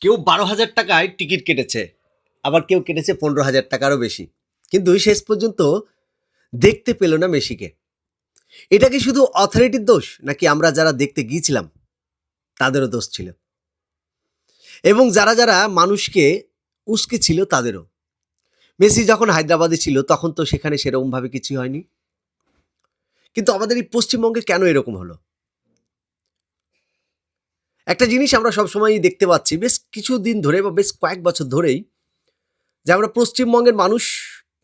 কেউ বারো হাজার টাকায় টিকিট কেটেছে, আবার কেউ কেটেছে পনেরো হাজার টাকারও বেশি। কিন্তু শেষ পর্যন্ত দেখতে পেল না মেসিকে। এটা কি শুধু অথরিটির দোষ, নাকি আমরা যারা দেখতে গিয়েছিলাম, তাদেরও দোষ ছিল? এবং যারা যারা মানুষকে উস্কে ছিল, তাদেরও। মেসি যখন হায়দ্রাবাদে ছিল, তখন তো সেখানে সেরকমভাবে কিছু হয়নি। কিন্তু আমাদের এই পশ্চিমবঙ্গে কেন এরকম হলো? একটা জিনিস আমরা সবসময়ই দেখতে পাচ্ছি, বেশ কিছু দিন ধরে বা বেশ কয়েক বছর ধরেই যে আমরা পশ্চিমবঙ্গের মানুষ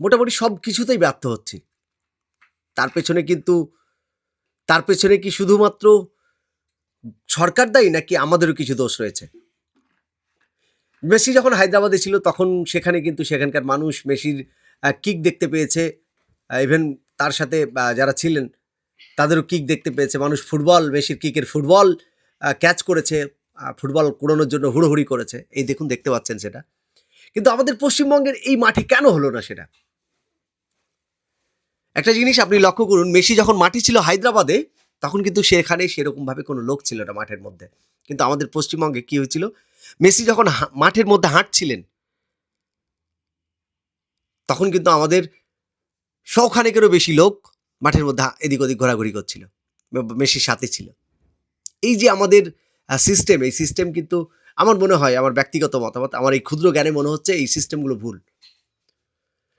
মোটামুটি সব কিছুতেই ব্যর্থ হচ্ছি। তার পেছনে কিন্তু, তার পেছনে কি শুধুমাত্র সরকার দায়ী নাকি আমাদেরও কিছু দোষ রয়েছে? মেসি যখন হায়দ্রাবাদে ছিল তখন সেখানে কিন্তু সেখানকার মানুষ মেসির কিক দেখতে পেয়েছে। ইভেন তার সাথে যারা ছিলেন তাদেরও কিক দেখতে পেয়েছে। মানুষ ফুটবল, মেসির কিকের ফুটবল। ক্যাচ করেছে ফুটবল কুড়ানোর জন্য হুড়োহুড়ি করেছে। এই দেখুন, দেখতে পাচ্ছেন সেটা। কিন্তু আমাদের পশ্চিমবঙ্গের এই মাঠে কেন হলো না সেটা? একটা জিনিস আপনি লক্ষ্য করুন, মেসি যখন মাটি ছিল হায়দ্রাবাদে, তখন কিন্তু সেখানে সেরকমভাবে কোনো লোক ছিল না মাঠের মধ্যে। কিন্তু আমাদের পশ্চিমবঙ্গে কি হয়েছিল? মেসি যখন মাঠের মধ্যে হাঁটছিলেন, তখন কিন্তু আমাদের শখানেকেরও বেশি লোক মাঠের মধ্যে এদিক ওদিক ঘোরাঘুরি করছিল। মেসির সাথে ছিল। এই যে আমাদের সিস্টেম এই সিস্টেম কিন্তু আমার মনে হয়, আমার ব্যক্তিগত মতামত, আমার এই ক্ষুদ্র জ্ঞানে মনে হচ্ছে এই সিস্টেমগুলো ভুল।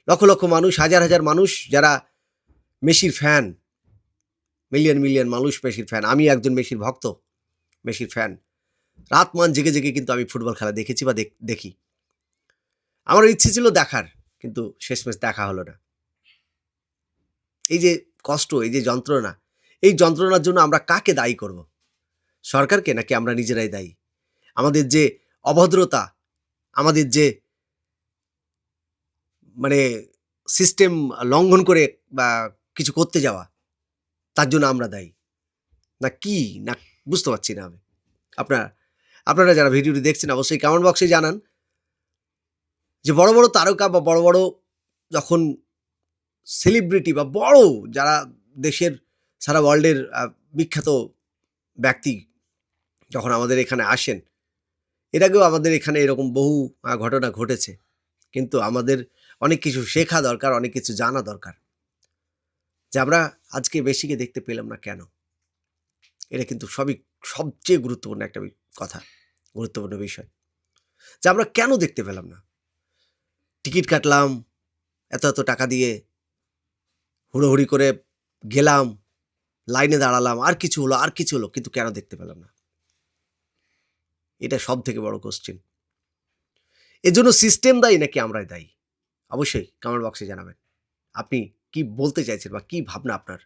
লক্ষ লক্ষ মানুষ, হাজার হাজার মানুষ যারা মেসির ফ্যান মিলিয়ন মিলিয়ন মানুষ মেসির ফ্যান আমি একজন মেসির ভক্ত, মেসির ফ্যান রাত মান জেগে জেগে কিন্তু আমি ফুটবল খেলা দেখেছি বা দেখ- আমার ইচ্ছে ছিল দেখার, কিন্তু শেষমেশ দেখা হলো না। এই যে কষ্ট, এই যে যন্ত্রণা, এই যন্ত্রণার জন্য আমরা কাকে দায়ী করব? সরকারকে নাকি আমরা নিজেরাই দায়ী? আমাদের যে অভদ্রতা, আমাদের যে মানে সিস্টেম লঙ্ঘন করে বা কিছু করতে যাওয়া, তার জন্য আমরা দায়ী। না কি, না বুঝতে পারছি না আমি। আপনারা আপনারা যারা ভিডিওটি দেখছেন অবশ্যই কমেন্ট বক্সে জানান যে বড় বড় তারকা বা বড় বড় যখন সেলিব্রিটি বা বড় যারা দেশের, সারা ওয়ার্ল্ডের বিখ্যাত ব্যক্তি যখন আমাদের এখানে আসেন, এর আগেও আমাদের এখানে এরকম বহু ঘটনা ঘটেছে। কিন্তু আমাদের অনেক কিছু শেখা দরকার, অনেক কিছু জানা দরকার। যে আমরা আজকে বেশিকে দেখতে পেলাম না কেন? এটা কিন্তু সবই সবচেয়ে গুরুত্বপূর্ণ একটা কথা, গুরুত্বপূর্ণ বিষয়। যে আমরা কেন দেখতে পেলাম না? টিকিট কাটলাম, এত এত টাকা দিয়ে হুড়োহুড়ি করে গেলাম, লাইনে দাঁড়ালাম, আর কিছু হলো, আর কিছু হলো, কিন্তু কেন দেখতে পেলাম না? এটা সব থেকে বড় কোশ্চেন এর জন্য সিস্টেম দায়ী নাকি আমরাই দায়ী? অবশ্যই কমেন্ট বক্সে জানাবেন। আপনি কি বলতে চাইছেন বা কি ভাবনা আপনার?